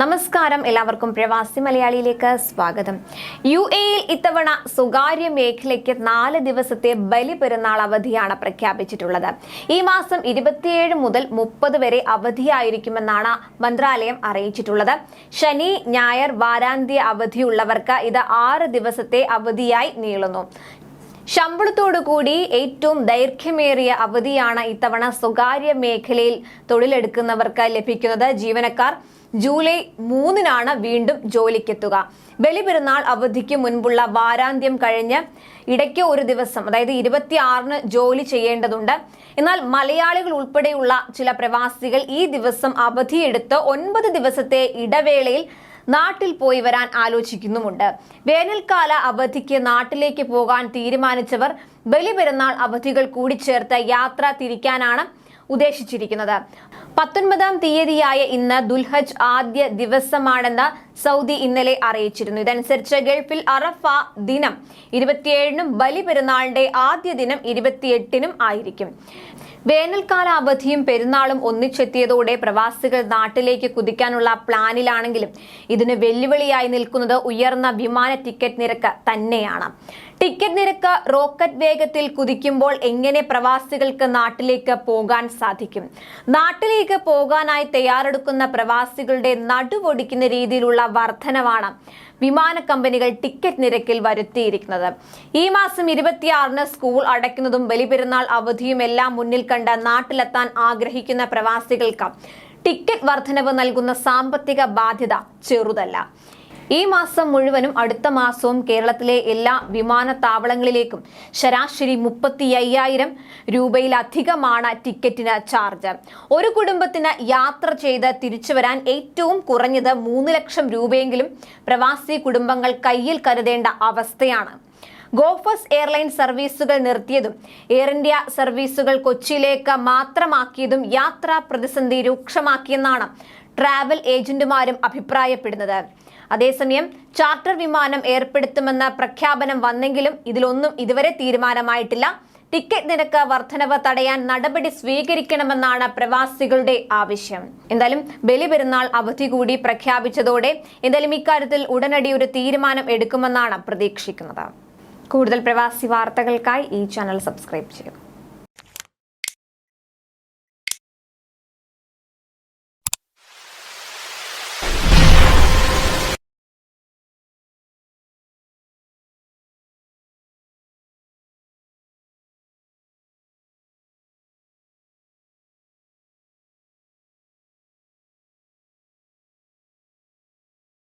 നമസ്കാരം. എല്ലാവർക്കും പ്രവാസി മലയാളിയിലേക്ക് സ്വാഗതം. യു എയിൽ ഇത്തവണ സ്വകാര്യ മേഖലയ്ക്ക് നാല് ദിവസത്തെ ബലി പെരുന്നാൾ അവധിയാണ് പ്രഖ്യാപിച്ചിട്ടുള്ളത്. ഈ മാസം ഇരുപത്തിയേഴ് മുതൽ മുപ്പത് വരെ അവധിയായിരിക്കുമെന്നാണ് മന്ത്രാലയം അറിയിച്ചിട്ടുള്ളത്. ശനി ഞായർ വാരാന്ത്യ അവധിയുള്ളവർക്ക് ഇത് ആറ് ദിവസത്തെ അവധിയായി നീളുന്നു. ശമ്പളത്തോടുകൂടി ഏറ്റവും ദൈർഘ്യമേറിയ അവധിയാണ് ഇത്തവണ സ്വകാര്യ മേഖലയിൽ തൊഴിലെടുക്കുന്നവർക്ക് ലഭിക്കുന്നത് ജീവനക്കാർ. ജൂലൈ മൂന്നിനാണ് വീണ്ടും ജോലിക്കെത്തുക. ബലിപെരുന്നാൾ അവധിക്ക് മുൻപുള്ള വാരാന്ത്യം കഴിഞ്ഞ് ഇടയ്ക്ക് ഒരു ദിവസം അതായത് ഇരുപത്തിയാറിന് ജോലി ചെയ്യേണ്ടതുണ്ട്. എന്നാൽ മലയാളികൾ ഉൾപ്പെടെയുള്ള ചില പ്രവാസികൾ ഈ ദിവസം അവധിയെടുത്ത് ഒൻപത് ദിവസത്തെ ഇടവേളയിൽ നാട്ടിൽ പോയി വരാൻ ആലോചിക്കുന്നുമുണ്ട്. വേനൽക്കാല അവധിക്ക് നാട്ടിലേക്ക് പോകാൻ തീരുമാനിച്ചവർ ബലിപെരുന്നാൾ അവധികൾ കൂടി ചേർത്ത് യാത്ര തിരിക്കാനാണ് ഉദ്ദേശിച്ചിരിക്കുന്നത്. പത്തൊൻപതാം തീയതിയായ ഇന്ന് ദുൽഹജ് ആദ്യ ദിവസമാണെന്ന് സൗദി ഇന്നലെ അറിയിച്ചിരുന്നു. ഇതനുസരിച്ച് ഗൾഫിൽ അറഫ ദിനം ഇരുപത്തിയേഴിനും ബലി പെരുന്നാളിന്റെ ആദ്യ ദിനം ഇരുപത്തിയെട്ടിനും ആയിരിക്കും. വേനൽക്കാല അവധിയും പെരുന്നാളും ഒന്നിച്ചെത്തിയതോടെ പ്രവാസികൾ നാട്ടിലേക്ക് കുതിക്കാനുള്ള പ്ലാനിലാണെങ്കിലും ഇതിന് വെല്ലുവിളിയായി നിൽക്കുന്നത് ഉയർന്ന വിമാന ടിക്കറ്റ് നിരക്ക് തന്നെയാണ്. ടിക്കറ്റ് നിരക്ക് റോക്കറ്റ് വേഗത്തിൽ കുതിക്കുമ്പോൾ എങ്ങനെ പ്രവാസികൾക്ക് നാട്ടിലേക്ക് പോകാൻ സാധിക്കും? നാട്ടിലേക്ക് പോകാനായി തയ്യാറെടുക്കുന്ന പ്രവാസികളുടെ നടുവൊടിക്കുന്ന രീതിയിലുള്ള വർധനവാണ് വിമാന കമ്പനികൾ ടിക്കറ്റ് നിരക്കിൽ വരുത്തിയിരിക്കുന്നത്. ഈ മാസം ഇരുപത്തിയാറിന് സ്കൂൾ അടയ്ക്കുന്നതും ബലിപെരുന്നാൾ അവധിയും എല്ലാം മുന്നിൽ കണ്ട് നാട്ടിലെത്താൻ ആഗ്രഹിക്കുന്ന പ്രവാസികൾക്ക് ടിക്കറ്റ് വർധനവ് നൽകുന്ന സാമ്പത്തിക ബാധ്യത ചെറുതല്ല. ഈ മാസം മുഴുവനും അടുത്ത മാസവും കേരളത്തിലെ എല്ലാ വിമാനത്താവളങ്ങളിലേക്കും ശരാശരി മുപ്പത്തി അയ്യായിരം രൂപയിലധികമാണ് ടിക്കറ്റിന് ചാർജ്. ഒരു കുടുംബത്തിന് യാത്ര ചെയ്ത് തിരിച്ചു വരാൻ ഏറ്റവും കുറഞ്ഞത് മൂന്ന് ലക്ഷം രൂപയെങ്കിലും പ്രവാസി കുടുംബങ്ങൾ കയ്യിൽ കരുതേണ്ട അവസ്ഥയാണ്. ഗോഫസ് എയർലൈൻ സർവീസുകൾ നിർത്തിയതും എയർ ഇന്ത്യ സർവീസുകൾ കൊച്ചിയിലേക്ക് മാത്രമാക്കിയതും യാത്രാ പ്രതിസന്ധി രൂക്ഷമാക്കിയെന്നാണ് ട്രാവൽ ഏജന്റുമാരും അഭിപ്രായപ്പെടുന്നത്. അതേസമയം ചാർട്ടർ വിമാനം ഏർപ്പെടുത്തുമെന്ന പ്രഖ്യാപനം വന്നെങ്കിലും ഇതിലൊന്നും ഇതുവരെ തീരുമാനമായിട്ടില്ല. ടിക്കറ്റ് നിരക്ക് വർധനവ് തടയാൻ നടപടി സ്വീകരിക്കണമെന്നാണ് പ്രവാസികളുടെ ആവശ്യം. എന്തായാലും ബലിപെരുന്നാൾ അവധി കൂടി പ്രഖ്യാപിച്ചതോടെ എന്തായാലും ഇക്കാര്യത്തിൽ ഉടനടി ഒരു തീരുമാനം എടുക്കുമെന്നാണ് പ്രതീക്ഷിക്കുന്നത്. കൂടുതൽ പ്രവാസി വാർത്തകൾക്കായി ഈ ചാനൽ സബ്സ്ക്രൈബ് ചെയ്യുക.